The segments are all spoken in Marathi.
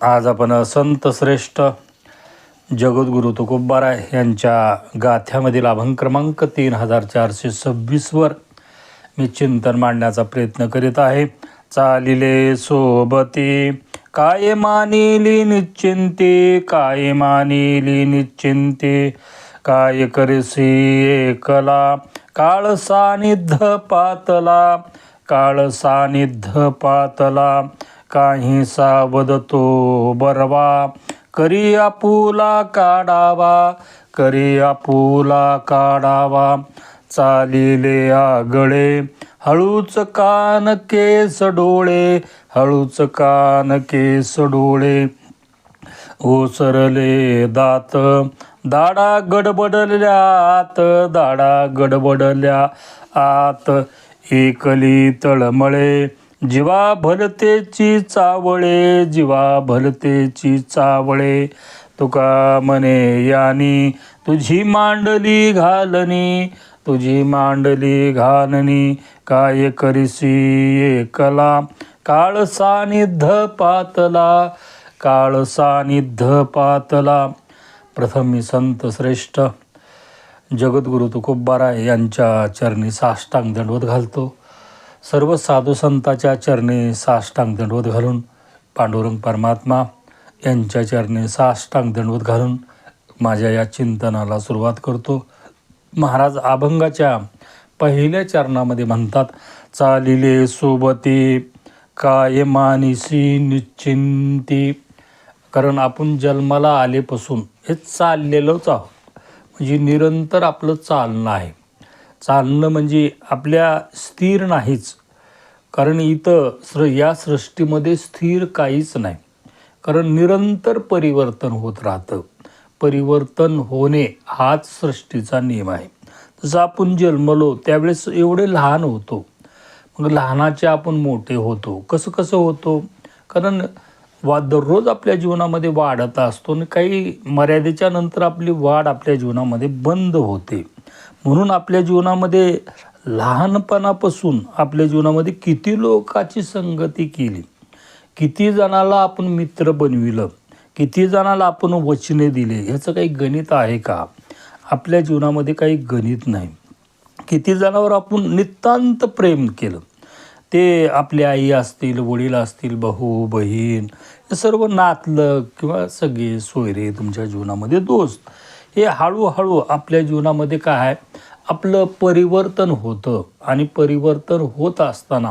आज आपण संत श्रेष्ठ जगद्गुरु तुकोबाराय यांच्या गाथ्यामधील अभंग क्रमांक तीन हजार चारशे सव्वीसवर मी चिंतन मांडण्याचा प्रयत्न करीत आहे. चालिले सोबती काय मानिली निश्चिंती काय मानिली निश्चिंती काय करसी एकला काळ सानिध्य पातला काळ सानिध्य पातला काही सावधतो बरवा. करी आपुला काढावा करी आपुला काढावा. चालिले आगळे हळूच कान केस डोळे हळूच कान केस डोळे. ओसरले दात दाडा गडबडल्या आत दाडा गडबडल्या आत. एकली तळमळे जीवा भलतेची चावळे जीवा भलतेची चावळे. तुका म्हणे यानी तुझी मांडली घालनी तुझी मांडली घालनी काय करीसी एकला काळ सानिध्य पातला काळ सानिध्य पातला. प्रथम मी संत श्रेष्ठ. जगद्गुरु तुकोबाराय यांच्या चरणी साष्टांग दंडवत घालतो. सर्व साधू संताच्या चरणी साष्टांग दंडवत घालून पांडुरंग परमात्मा यांच्या चरणी साष्टांग दंडवत घालून माझ्या या चिंतनाला सुरुवात करतो. महाराज अभंगाच्या पहिल्या चरणामध्ये म्हणतात चालिले सोबती काय मानिसी निश्चिंती. कारण आपण जन्माला आलेपासून हे चाललेलोच आहोत. म्हणजे निरंतर आपलं चालणं आहे. चालणं म्हणजे आपल्या स्थिर नाहीच. कारण इथं सृ या सृष्टीमध्ये स्थिर काहीच नाही. कारण निरंतर परिवर्तन होत राहतं. परिवर्तन होणे हाच सृष्टीचा नियम आहे. जसं आपण जन्मलो त्यावेळेस एवढे लहान होतो. मग लहानाचे आपण मोठे होतो. कसं कसं होतो? कारण वा दररोज आपल्या जीवनामध्ये वाढत असतो आणि काही मर्यादेच्या नंतर आपली वाढ आपल्या जीवनामध्ये बंद होते. म्हणून आपल्या जीवनामध्ये लहानपणापासून आपल्या जीवनामध्ये किती लोकाची संगती केली. किती जणाला आपण मित्र बनविलं. किती जणाला आपण वचने दिले. ह्याचं काही गणित आहे का? आपल्या जीवनामध्ये काही गणित नाही. किती जणांवर आपण नितांत प्रेम केलं. ते आपली आई असतील वडील असतील भाऊ बहीण हे सर्व नातलं किंवा सगळे सोयरे तुमच्या जीवनामध्ये दोस्त. हे हळूहळू आपल्या जीवनामध्ये काय आहे? आपलं परिवर्तन होतं आणि परिवर्तन होत असताना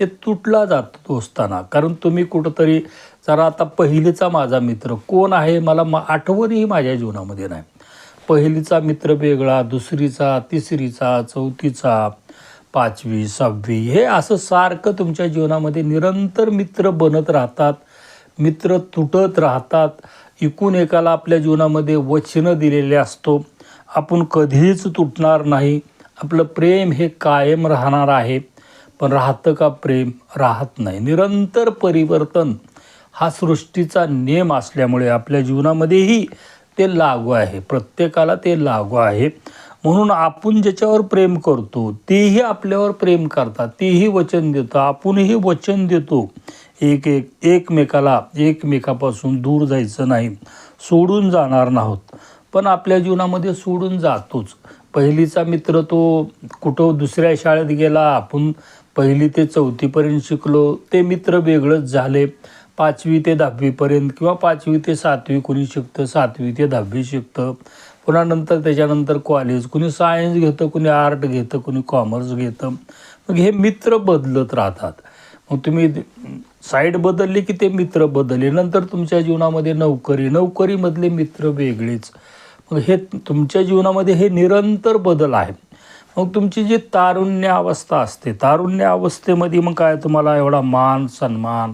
हे तुटला जातो असताना. कारण तुम्ही कुठंतरी जरा आता पहिलीचा माझा मित्र कोण आहे मला मा आठवणही माझ्या जीवनामध्ये नाही. पहिलीचा मित्र वेगळा दुसरीचा तिसरीचा चौथीचा पाचवी सहावी हे असं सारखं तुमच्या जीवनामध्ये निरंतर मित्र बनत राहतात मित्र तुटत राहतात एकूण एकाला आपल्या जीवनामध्ये वचनं दिलेले असतो. आपण कधीच तुटणार नाही. आपलं प्रेम हे कायम राहणार आहे. पण राहतं का प्रेम? राहत नाही. निरंतर परिवर्तन हा सृष्टीचा नियम असल्यामुळे आपल्या जीवनामध्येही ते लागू आहे. प्रत्येकाला ते लागू आहे. म्हणून आपण ज्याच्यावर प्रेम करतो तेही आपल्यावर प्रेम करतात. तेही वचन देतं. आपणही वचन देतो. एक एक एकमेकाला एकमेकापासून दूर जायचं नाही. सोडून जाणार नाहोत. पण आपल्या जीवनामध्ये सोडून जातोच. पहिलीचा मित्र तो कुठं दुसऱ्या शाळेत गेला आपण पहिली ते चौथीपर्यंत शिकलो ते मित्र वेगळंच झाले. पाचवी ते दहावीपर्यंत किंवा पाचवी ते सातवी कुणी शिकतं सातवी ते दहावी शिकतं. पुन्हा नंतर त्याच्यानंतर कॉलेज कुणी सायन्स घेतं कुणी आर्ट घेतं कुणी कॉमर्स घेतं. मग हे मित्र बदलत राहतात. मग तुम्ही साईड बदलली की ते मित्र बदलले? नंतर तुमच्या जीवनामध्ये नोकरी नोकरीमधले मित्र वेगळेच. मग हे तुमच्या जीवनामध्ये हे निरंतर बदल आहे. मग तुमची जी तारुण्य अवस्था असते तारुण्य अवस्थेमध्ये मग काय तुम्हाला एवढा मान सन्मान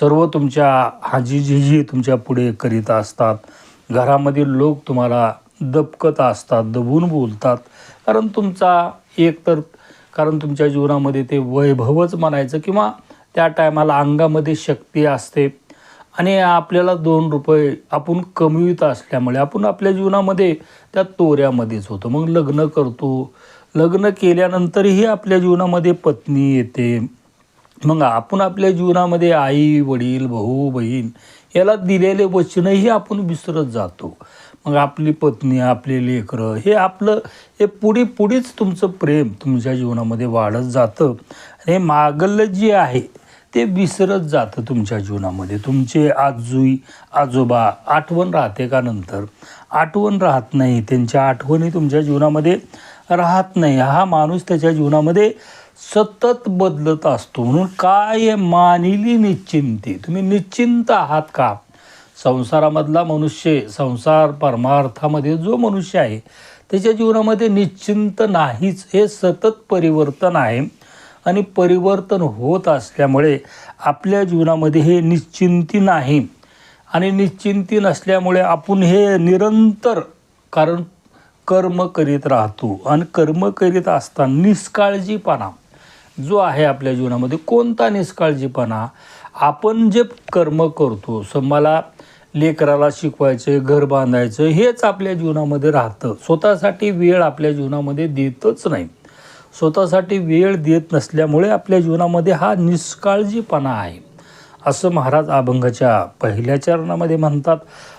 सर्व तुमच्या हाजी जी तुमच्यापुढे करीत असतात. घरामधील लोक तुम्हाला दबकत असतात दबून बोलतात. कारण तुमचा एकतर कारण तुमच्या जीवनामध्ये ते वैभवच म्हणायचं किंवा त्या टायमाला अंगामध्ये शक्ती असते आणि आपल्याला दोन रुपये आपण कमवित असल्यामुळे आपण आपल्या जीवनामध्ये त्या तोऱ्यामध्येच होतो. मग लग्न करतो. लग्न केल्यानंतरही आपल्या जीवनामध्ये पत्नी येते. मग आपण आपल्या जीवनामध्ये आई वडील भाऊ बहीण याला दिलेले वचनही आपण विसरत जातो. मग आपली पत्नी आपले लेकरं हे आपलं हे पुढे पुढेच तुमचं प्रेम तुमच्या जीवनामध्ये वाढत जातं. आणि हे मागलं जे आहे ते विसरत जातं तुमच्या जीवनामध्ये. तुमचे आजोई आजोबा आठवण राहते का नंतर? आठवण राहत नाही. त्यांच्या आठवणी तुमच्या जीवनामध्ये राहत नाही. हा माणूस त्याच्या जीवनामध्ये सतत बदलत असतो. म्हणून काय मानिली निश्चिंती? तुम्ही निश्चिंत आहात का? संसारामधला मनुष्य संसार परमार्थामध्ये जो मनुष्य आहे त्याच्या जीवनामध्ये निश्चिंत नाहीच. हे सतत परिवर्तन आहे. आणि परिवर्तन होत असल्यामुळे आपल्या जीवनामध्ये हे निश्चिंती नाही. आणि निश्चिंती नसल्यामुळे आपण हे निरंतर कारण कर्म करीत राहतो. आणि कर्म करीत असताना निष्काळजीपणा जो आहे आपल्या जीवनामध्ये कोणता निष्काळजीपणा? आपण जे कर्म करतो स मला लेकराला शिकवायचं घर बांधायचं हेच आपल्या जीवनामध्ये राहतं. स्वतःसाठी वेळ आपल्या जीवनामध्ये देतच नाही. स्वतःसाठी वेळ देत नसल्यामुळे आपल्या जीवनामध्ये हा निष्काळजीपणा आहे. असं महाराज अभंगाच्या पहिल्या चरणामध्ये म्हणतात.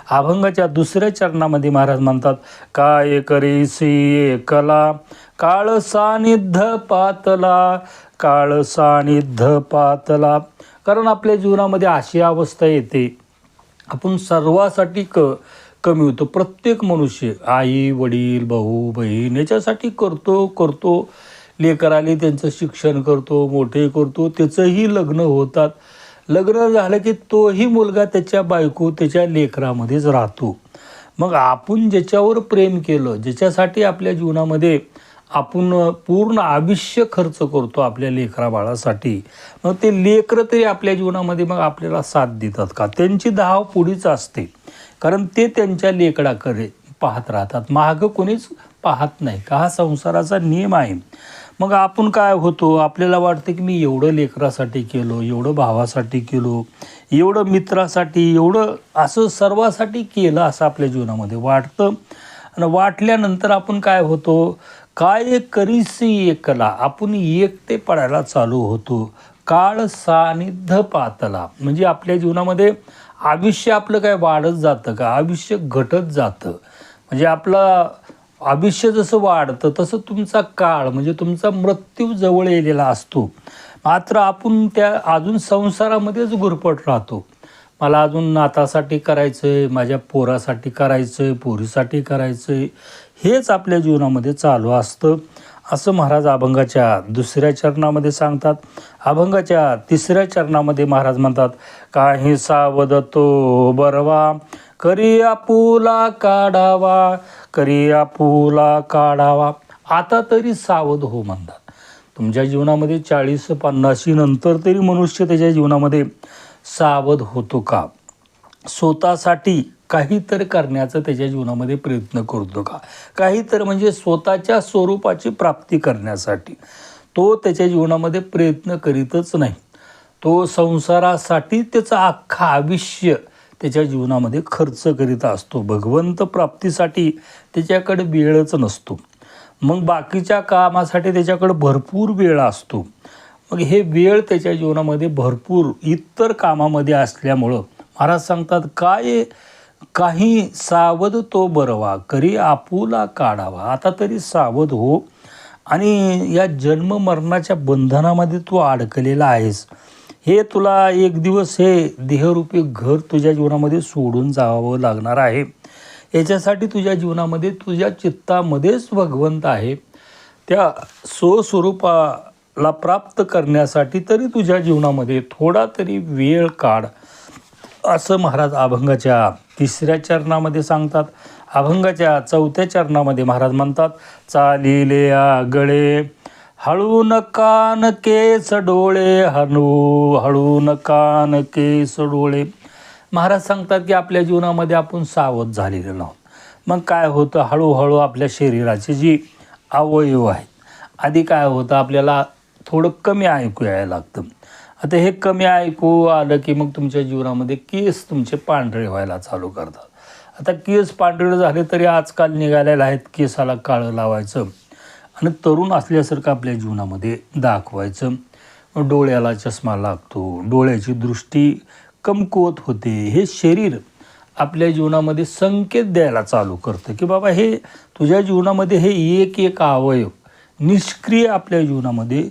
अभंगाच्या दुसऱ्या चरणामध्ये महाराज म्हणतात काय करीसी एकला काळ सानिध्य पातला काळ सानिध्य पातला. कारण आपल्या जीवनामध्ये अशी अवस्था येते. आपण सर्वासाठी क कमी होतो. प्रत्येक मनुष्य आई वडील भाऊ बहीण याच्यासाठी करतो करतो. लेकराले त्यांचं शिक्षण करतो मोठे करतो त्याचंही लग्न होतात. लग्न झालं की तोही मुलगा त्याच्या बायको त्याच्या लेकरामध्येच राहतो. मग आपण ज्याच्यावर प्रेम केलं ज्याच्यासाठी आपल्या जीवनामध्ये आपण पूर्ण आयुष्य खर्च करतो आपल्या लेकरा बाळासाठी मग ते लेकरं तरी आपल्या जीवनामध्ये मग आपल्याला साथ देतात का? त्यांची धाव पुढीच असते. कारण ते त्यांच्या लेकराकडे पाहत राहतात. मागं कोणीच पाहत नाही का? हा संसाराचा नियम आहे. मग आपण काय होतो? आपल्याला वाटतं की मी एवढं लेकरासाठी केलो एवढं भावासाठी केलो एवढं मित्रासाठी एवढं असं सर्वासाठी केलं असं आपल्या जीवनामध्ये वाटतं. आणि वाटल्यानंतर आपण काय होतो? काय करीसी एकला आपण एकटे पडायला चालू होतो. काळ सानिध्य पातला. म्हणजे आपल्या जीवनामध्ये आयुष्य आपलं काय वाढत जातं का? आयुष्य घटत जातं. म्हणजे आपलं आयुष्य जसं वाढतं तसं तुमचा काळ म्हणजे तुमचा मृत्यू जवळ येलेला असतो. मात्र आपण त्या अजून संसारामध्येच गुरपट राहतो. मला अजून नातासाठी करायचं आहे माझ्या पोरासाठी करायचं आहे पोरीसाठी करायचं आहे हेच आपल्या जीवनामध्ये चालू असतं. असं महाराज अभंगाच्या दुसऱ्या चरणामध्ये सांगतात. अभंगाच्या तिसऱ्या चरणामध्ये महाराज म्हणतात काही सावध तो बरवा करी आपुला काढावा करी आपुला काढावा. आता तरी सावध हो म्हणतात. तुमच्या जीवनामध्ये चाळीस पन्नाशी नंतर तरी मनुष्य त्याच्या जीवनामध्ये सावध होतो का? स्वतःसाठी काहीतरी करण्याचा त्याच्या जीवनामध्ये प्रयत्न करतो का? काहीतरी म्हणजे स्वतःच्या स्वरूपाची प्राप्ती करण्यासाठी. तो त्याच्या जीवनामध्ये प्रयत्न करीतच नाही. तो संसारासाठी त्याचं अख्खं आयुष्य त्याच्या जीवनामध्ये खर्च करीत असतो. भगवंत प्राप्तीसाठी त्याच्याकडे वेळच नसतो. मग बाकीच्या कामासाठी त्याच्याकडे भरपूर वेळ असतो. मग हे वेळ त्याच्या जीवनामध्ये भरपूर इतर कामामध्ये असल्यामुळं महाराज सांगतात काय काही सावध तो बरवा करी आपुला काढावा. आता तरी सावध हो. आणि या जन्म मरणाच्या बंधनामध्ये तू अडकलेला आहेस. हे तुला एक दिवस हे देहरूपी घर तुझ्या जीवनामध्ये सोडून जावं लागणार आहे. याच्यासाठी तुझ्या जीवनामध्ये तुझ्या चित्तामध्येच भगवंत आहे. त्या स्वस्वरूपाला प्राप्त करण्यासाठी तरी तुझ्या जीवनामध्ये थोडा तरी वेळ काढ. असं महाराज अभंगाच्या तिसऱ्या चरणामध्ये सांगतात. अभंगाच्या चौथ्या चरणामध्ये महाराज म्हणतात चालिले गळे हळू नकान केस डोळे हळू नकान केस डोळे महाराज सांगतात की आपल्या जीवनामध्ये आपण सावध झालेलो आहोत मग काय होतं? हळूहळू आपल्या शरीराचे जी अवयव आहेत आधी काय होतं? आपल्याला थोडं कमी ऐकू यायला लागतं. आता हे कमी ऐकू आलं की मग तुमच्या जीवनामध्ये केस तुमचे पांढरे व्हायला चालू करतात. आता केस पांढरे झाले तरी आजकाल निघालेले आहेत केसाला काळं लावायचं. आणि तरुण असल्यासारखं आपल्या जीवनामध्ये दाखवायचं. डोळ्याला चष्मा लागतो डोळ्याची दृष्टी कमकुवत होते. हे शरीर आपल्या जीवनामध्ये संकेत द्यायला चालू करतं की बाबा हे तुझ्या जीवनामध्ये हे एक एक अवयव निष्क्रिय आपल्या जीवनामध्ये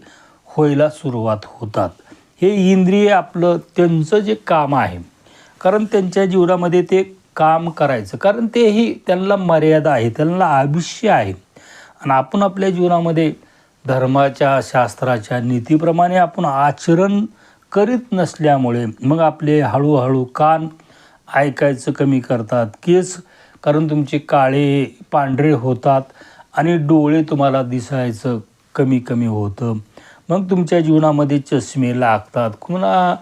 व्हायला सुरुवात होतात. हे इंद्रिय आपलं त्यांचं जे काम आहे कारण त्यांच्या जीवनामध्ये ते काम करायचं. कारण तेही त्यांना मर्यादा आहे त्यांना आयुष्य आहे. आणि आपण आपल्या जीवनामध्ये धर्माच्या शास्त्राच्या नीतीप्रमाणे आपण आचरण करीत नसल्यामुळे मग आपले हळूहळू कान ऐकायचं कमी करतात केस कारण तुमचे काळे पांढरे होतात आणि डोळे तुम्हाला दिसायचं कमी कमी होतं. मग तुमच्या जीवनामध्ये चष्मे लागतात कुणा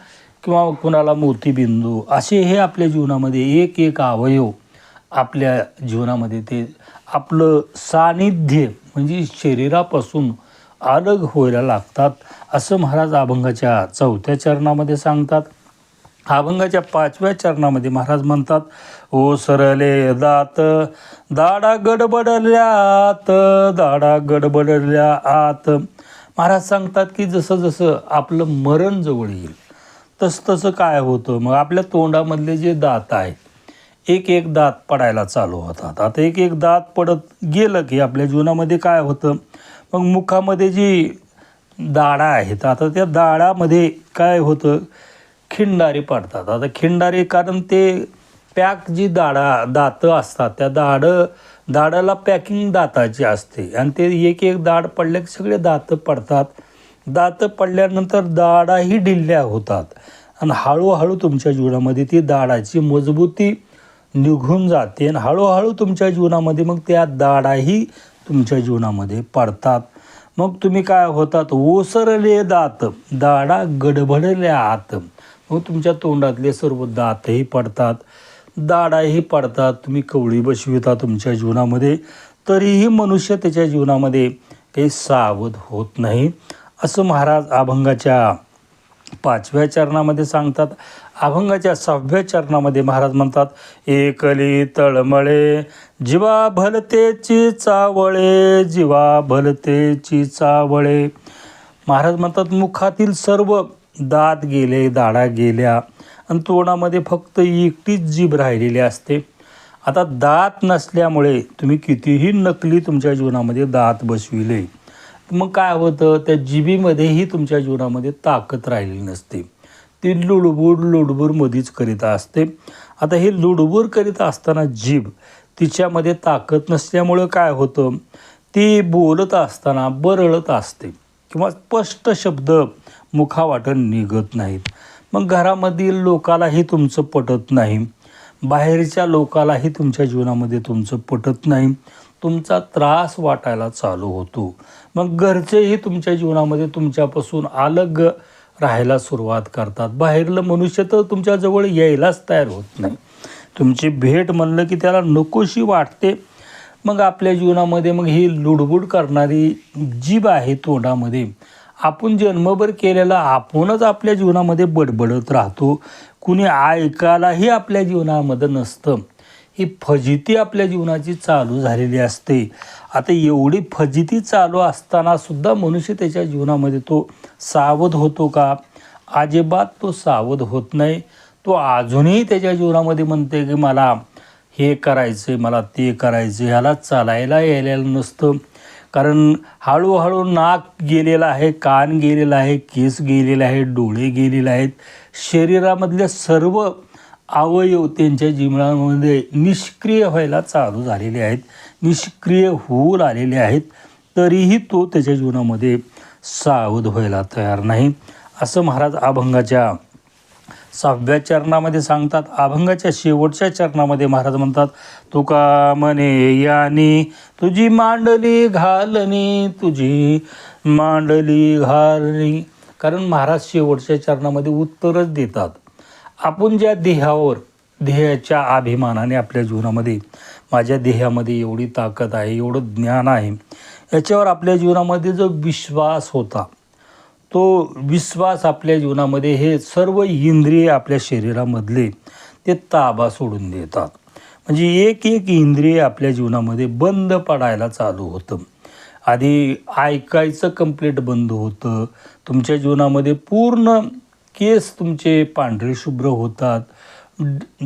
किंवा कुणाला मोतीबिंदू असे हे आपल्या जीवनामध्ये एक एक अवयव आपल्या जीवनामध्ये ते आपलं सानिध्य म्हणजे शरीरापासून अलग व्हायला लागतात असं महाराज अभंगाच्या चौथ्या चरणामध्ये सांगतात. अभंगाच्या पाचव्या चरणामध्ये महाराज म्हणतात ओ सरले दात दाडा गडबडल्यात दाडा गडबडल्या आत महाराज सांगतात की जसं जसं आपलं मरण जवळ येईल तसं तसं काय होतं? मग आपल्या तोंडामधले जे दात आहेत एक एक दात पडायला चालू होतात. आता एक एक दात पडत गेलं की आपल्या जीवनामध्ये काय होतं? मग मुखामध्ये जी दाडा आहेत आता त्या दाडामध्ये काय होतं? खिंडारे पडतात. आता खिंडारे कारण ते पॅक जी दाडा दातं असतात त्या दाडं दाडाला पॅकिंग दाताची असते. आणि ते एक एक दाढ पडले की सगळे दातं पडतात. दातं पडल्यानंतर दाडाही ढिल्ल्या होतात. आणि हळूहळू तुमच्या जीवनामध्ये ती दाडाची मजबूती निघून जाते आणि हळूहळू तुमच्या जीवनामध्ये मग त्या दाढाही तुमच्या जीवनामध्ये पडतात. मग तुम्ही काय होतात? ओसरले दात. दाढा गडबडल्या आत मग तुमच्या तोंडातले सर्व दातही पडतात. दाढाही पडतात. तुम्ही कवळी बसविता तुमच्या जीवनामध्ये. तरीही मनुष्य त्याच्या जीवनामध्ये काही सावध होत नाही. असं महाराज अभंगाच्या पाचव्या चरणामध्ये सांगतात. अभंगाच्या सहाव्या चरणामध्ये महाराज म्हणतात एकली तळमळे जीवा भलतेची चावळे जीवा भलतेची चावळे. महाराज म्हणतात मुखातील सर्व दात गेले दाडा गेल्या आणि तोंडामध्ये फक्त एकटीच जीभ राहिलेली असते. आता दात नसल्यामुळे तुम्ही कितीही नकली तुमच्या जीवनामध्ये दात बसविले मग काय होतं? त्या जिभीमध्येही तुमच्या जीवनामध्ये ताकद राहिलेली नसते. ती लुडबुड लुडबुड मधीच करीत असते. आता हे लुडबुड करीत असताना जीभ तिच्यामध्ये ताकद नसल्यामुळं काय होतं? ती बोलत असताना बरळत असते किंवा स्पष्ट शब्द मुखावाटन निघत नाहीत. मग घरामधील लोकालाही तुमचं पटत नाही. बाहेरच्या लोकालाही तुमच्या जीवनामध्ये तुमचं पटत नाही. तुमचा त्रास वाटायला चालू होतो. मग घरचेही तुमच्या जीवनामध्ये तुमच्यापासून अलग राहायला सुरुवात करतात. बाहेरलं मनुष्य तर तुमच्याजवळ यायलाच तयार होत नाही. तुमची भेट म्हणलं की त्याला नकोशी वाटते. मग आपल्या जीवनामध्ये मग ही लुडबुड करणारी जीभ आहे तोंडामध्ये. आपण जन्मभर केलेला आपणच आपल्या जीवनामध्ये बडबडत राहतो. कुणी ऐकायलाही आपल्या जीवनामध्ये नसतं. ही फजिती आपल्या जीवनाची चालू झालेली असते. आता एवढी फजिती चालू असताना सुद्धा मनुष्य त्याच्या जीवनामध्ये तो सावध होतो का? अजिबात तो सावध होत नाही. तो अजूनही त्याच्या जीवनामध्ये म्हणते की मला हे करायचं आहे मला ते करायचं ह्याला चालायला यायला नसतं. कारण हळूहळू नाक गेलेलं आहे कान गेलेलं आहे केस गेलेलं आहे डोळे गेलेले आहेत. शरीरामधल्या सर्व अवयव त्यांच्या जीवनामध्ये निष्क्रिय व्हायला चालू झालेले आहेत. निष्क्रिय होऊ लागलेले आहेत. तरीही तो त्याच्या जीवनामध्ये सावध व्हायला तयार नाही. असं महाराज अभंगाच्या सहाव्या चरणामध्ये सांगतात. अभंगाच्या शेवटच्या चरणामध्ये महाराज म्हणतात तुका म्हणे यानी तुझी मांडली घालणी तुझी मांडली घालणी कारण महाराज शेवटच्या चरणामध्ये उत्तरच देतात. आपण ज्या देहावर देहाच्या अभिमानाने आपल्या जीवनामध्ये माझ्या देहामध्ये एवढी ताकद आहे एवढं ज्ञान आहे याच्यावर आपल्या जीवनामध्ये जो विश्वास होता तो विश्वास आपल्या जीवनामध्ये हे सर्व इंद्रिय आपल्या शरीरामधले ते ताबा सोडून देतात. म्हणजे एक एक इंद्रिय आपल्या जीवनामध्ये बंद पडायला चालू होतं. आधी ऐकायचं कंप्लीट बंद होतं. तुमच्या जीवनामध्ये पूर्ण केस तुमचे पांढरे शुभ्र होतात.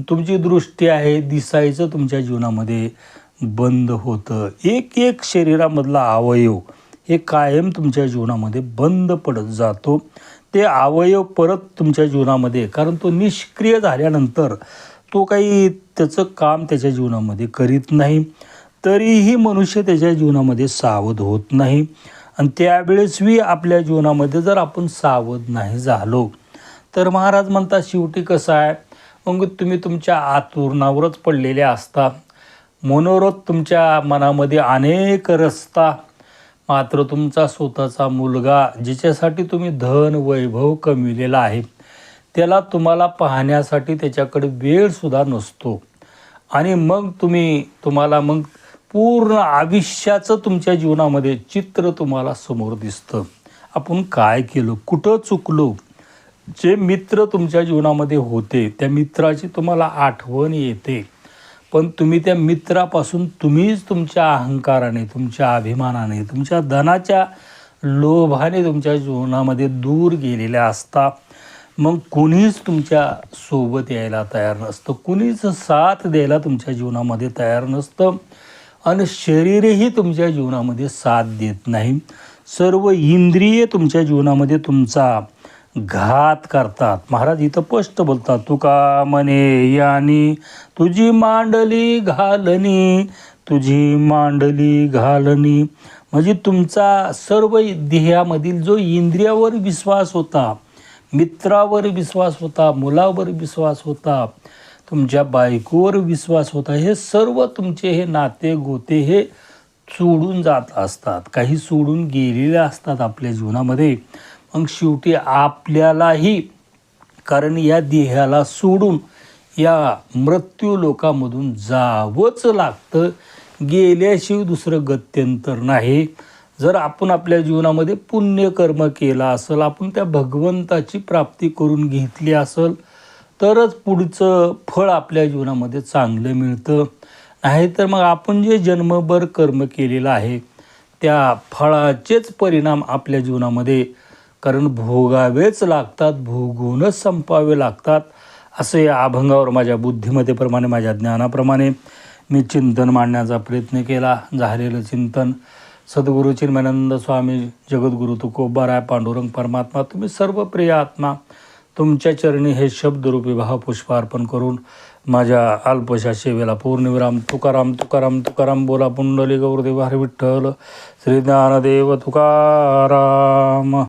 तुमची दृष्टी आहे दिसायचं तुमच्या जीवनामध्ये बंद होतं. एक एक शरीरामधला अवयव हे कायम तुमच्या जीवनामध्ये बंद पडत जातो. ते अवयव परत तुमच्या जीवनामध्ये कारण तो निष्क्रिय झाल्यानंतर तो काही त्याचं काम त्याच्या जीवनामध्ये करीत नाही. तरीही मनुष्य त्याच्या जीवनामध्ये सावध होत नाही. आणि त्यावेळेसही आपल्या जीवनामध्ये जर आपण सावध नाही झालो तर महाराज म्हणतात शेवटी कसं आहे? मग तुम्ही तुमच्या आतुरणावरच पडलेले असता. मनोरथ तुमच्या मनामध्ये अनेक रस्ता मात्र तुमचा स्वतःचा मुलगा जिच्यासाठी तुम्ही धन वैभव कमविलेला आहे त्याला तुम्हाला पाहण्यासाठी त्याच्याकडे वेळसुद्धा नसतो. आणि मग तुम्ही तुम्हाला मग पूर्ण आयुष्याचं तुमच्या जीवनामध्ये चित्र तुम्हाला समोर दिसतं. आपण काय केलं? कुठं चुकलो? जे मित्र तुमच्या जीवनामध्ये होते त्या मित्राची तुम्हाला आठवण येते. पण तुम्ही त्या मित्रापासून तुम्हीच तुमच्या अहंकाराने तुमच्या अभिमानाने तुमच्या धनाच्या लोभाने तुमच्या जीवनामध्ये दूर गेलेल्या असता. मग कुणीच तुमच्यासोबत यायला तयार नसतं. कुणीच साथ द्यायला तुमच्या जीवनामध्ये तयार नसतं. आणि शरीरही तुमच्या जीवनामध्ये साथ देत नाही. सर्व इंद्रिये तुमच्या जीवनामध्ये तुमचा घात करतात. महाराज इथं स्पष्ट बोलतात तुका म्हणे यानी तुझी मांडली घालणी तुझी मांडली घालणी म्हणजे तुमचा सर्व देहामधील जो इंद्रियावर विश्वास होता मित्रावर विश्वास होता मुलावर विश्वास होता तुमच्या बायकोवर विश्वास होता हे सर्व तुमचे हे नाते गोते हे सोडून जात असतात. काही सोडून गेलेले असतात आपल्या जीवनामध्ये. मग शेवटी आपल्यालाही कारण या देहाला सोडून या मृत्यू लोकामधून जावंच लागतं. गेल्याशिवाय दुसरं गत्यंतर नाही. जर आपण आपल्या जीवनामध्ये पुण्यकर्म केला असेल आपण त्या भगवंताची प्राप्ती करून घेतली असेल तरच पुढचं फळ आपल्या जीवनामध्ये चांगलं मिळतं. नाहीतर मग आपण जे जन्मभर कर्म केलेलं आहे त्या फळाचेच परिणाम आपल्या जीवनामध्ये कारण भोगावेच लागतात भोगूनच संपावे लागतात असं या अभंगावर माझ्या बुद्धिमत्तेप्रमाणे माझ्या ज्ञानाप्रमाणे मी चिंतन मांडण्याचा प्रयत्न केला. झालेलं चिंतन सद्गुरू चिन्मयानंद स्वामी जगद्गुरु तुकोबाराय पांडुरंग परमात्मा तुम्ही सर्व प्रिय आत्मा तुमच्या चरणी हे शब्दरूपी भावपुष्प अर्पण करून माझ्या अल्पशा सेवेला पूर्णविराम तुकाराम तुकाराम तुकाराम बोला पुंडली गौरदेव हर विठ्ठल श्री ज्ञानदेव तुकाराम.